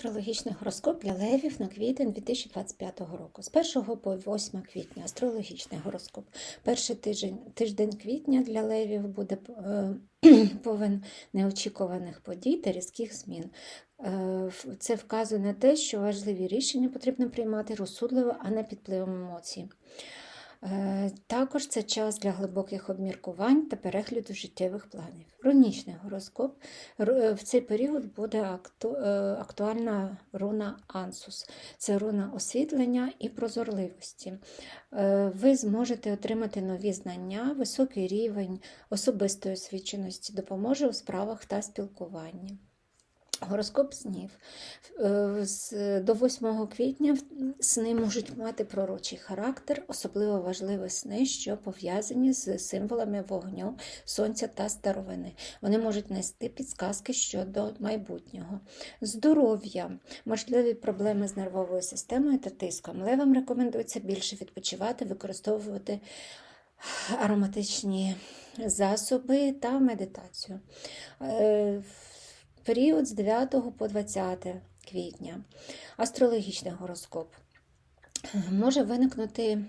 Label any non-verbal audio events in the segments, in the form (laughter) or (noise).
Астрологічний гороскоп для левів на квітень 2025 року. З 1 по 8 квітня астрологічний гороскоп. Перший тиждень, тиждень квітня для левів буде е, (clears throat) повен неочікуваних подій та різких змін. Е, Це вказує на те, що важливі рішення потрібно приймати розсудливо, а не під впливом емоцій. Е, Також це час для глибоких обміркувань та перегляду життєвих планів. Рунічний гороскоп е, в цей період буде е, актуальна руна Ансус. Це руна освітлення і прозорливості. Ви зможете отримати нові знання, високий рівень особистої освіченості допоможе у справах та спілкуванні. Гороскоп снів. Е, До 8 квітня сни можуть мати пророчий характер, особливо важливі сни, що пов'язані з символами вогню, сонця та старовини. Вони можуть нести підсказки щодо майбутнього. Здоров'я, можливі проблеми з нервовою системою та тиском. Левам рекомендується більше відпочивати, використовувати ароматичні засоби та медитацію. Період з 9 по 20 квітня. Астрологічний гороскоп. Може виникнути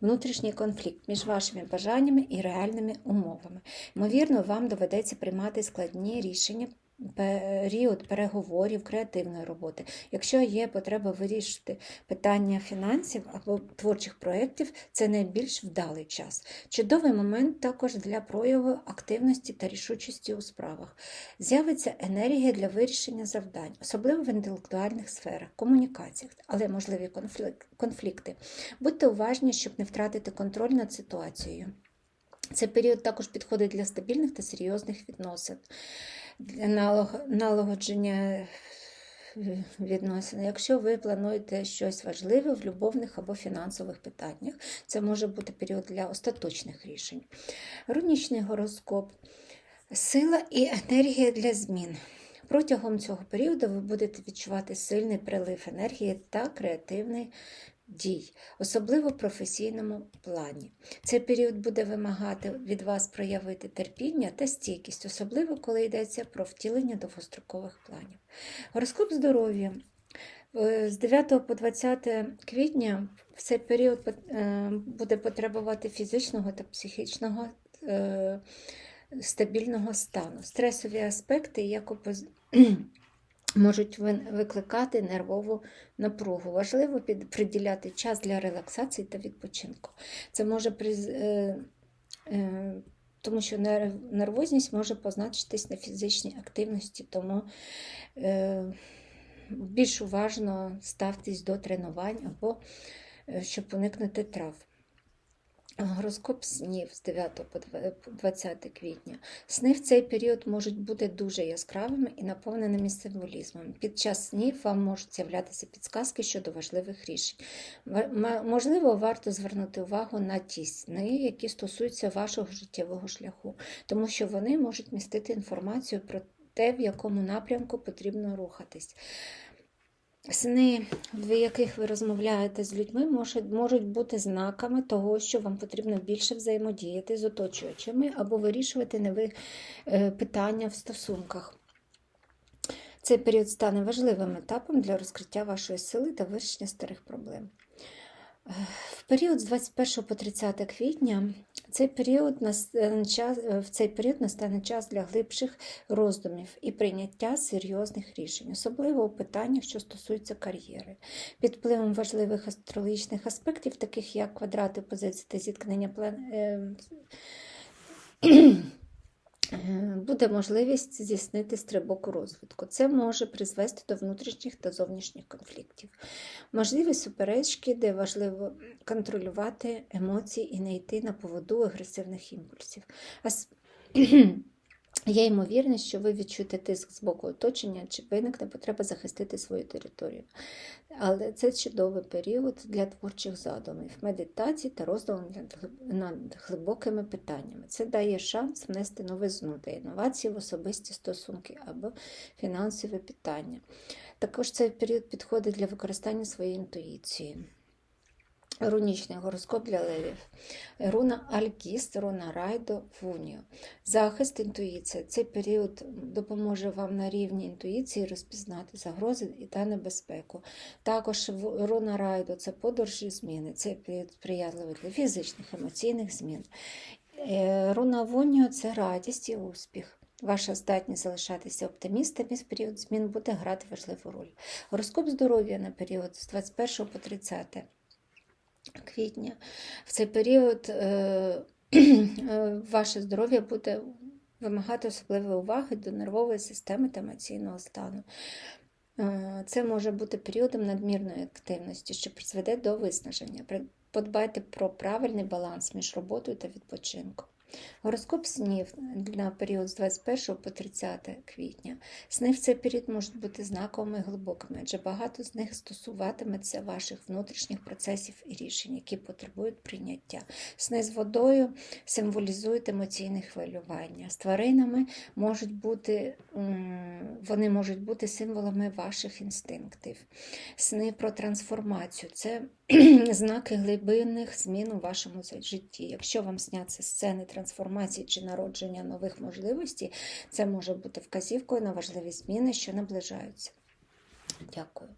внутрішній конфлікт між вашими бажаннями і реальними умовами. Ймовірно, вам доведеться приймати складні рішення. Період переговорів, креативної роботи. Якщо є потреба вирішити питання фінансів або творчих проєктів, це найбільш вдалий час. Чудовий момент також для прояву активності та рішучості у справах. З'явиться енергія для вирішення завдань, особливо в інтелектуальних сферах, комунікаціях, але можливі конфлікти. Будьте уважні, щоб не втратити контроль над ситуацією. Цей період також підходить для стабільних та серйозних відносин, для налагодження е, відносин. Якщо ви плануєте щось важливе в любовних або фінансових питаннях, це може бути період для остаточних рішень. Рунічний гороскоп сила і енергія для змін. Протягом цього періоду ви будете відчувати сильний прилив енергії та креативний дій, особливо в професійному плані. Цей період буде вимагати від вас проявити терпіння та стійкість, особливо коли йдеться про втілення довгострокових планів. Гороскоп здоров'я. Е, З 9 по 20 квітня в цей період е, буде потребувати фізичного та психічного е, стабільного стану. Стресові аспекти як. Можуть викликати нервову напругу. Важливо приділяти час для релаксації та відпочинку. Це може приз... е... Е... тому що нервозність може позначитись на фізичній активності, тому е... більш уважно ставтесь до тренувань або щоб уникнути травм. Гороскоп снів з 9 по 20 квітня. Сни в цей період можуть бути дуже яскравими і наповненими символізмом. Під час снів вам можуть з'являтися підсказки щодо важливих рішень. Можливо, варто звернути увагу на ті сни, які стосуються вашого життєвого шляху, тому що вони можуть містити інформацію про те, в якому напрямку потрібно рухатись. Сни, в яких ви розмовляєте з людьми, можуть, бути знаками того, що вам потрібно більше взаємодіяти з оточуючими або вирішувати нові е, питання в стосунках. Цей період стане важливим етапом для розкриття вашої сили та вирішення старих проблем. Е, В період з 21 по 30 квітня цей період час, е, в цей період настане час для глибших роздумів і прийняття серйозних рішень, особливо у питаннях, що стосуються кар'єри. Під впливом важливих астрологічних аспектів, таких як квадрати, позиції та зіткнення план... буде можливість здійснити стрибок у розвитку. Це може призвести до внутрішніх та зовнішніх конфліктів. Можливі суперечки, де важливо контролювати емоції і не йти на поводу агресивних імпульсів. (clears throat) Є ймовірність, що ви відчуєте тиск з боку оточення, чи виникне потреба захистити свою територію. Але це чудовий період для творчих задумів, медитацій та роздумів над над глибокими питаннями. Це дає шанс внести новизну та інновації в особисті стосунки або фінансові питання. Також цей період підходить для використання своєї інтуїції. Рунічний гороскоп для левів. Руна Алькіст, руна Райдо, Вуніо. Захист інтуїція. Цей період допоможе вам на рівні інтуїції розпізнати загрози та небезпеку. Також руна Райдо це подорожі зміни. Цей період сприятливий для фізичних, емоційних змін. Е, Руна Вуніо це радість і успіх. Ваша здатність залишатися оптимістом в період змін буде грати важливу роль. Гороскоп здоров'я на період з 21 по 30 квітня. В цей період е, (clears throat) е, ваше здоров'я буде вимагати особливої уваги до нервової системи та емоційного стану. Е, Це може бути періодом надмірної активності, що призведе до виснаження. Подбайте про правильний баланс між роботою та відпочинком. Гороскоп снів на період з 21 по 30 квітня. Сни в цей період можуть бути знаковими і глибокими, адже багато з них стосуватиметься ваших внутрішніх процесів і рішень, які потребують прийняття. Сни з водою символізують емоційне хвилювання. З тваринами можуть бути, вони можуть бути символами ваших інстинктів. Сни про трансформацію це (clears throat) знаки глибинних змін у вашому житті. Якщо вам сняться сцени трансформації чи народження нових можливостей, це може бути вказівкою на важливі зміни, що наближаються. Дякую.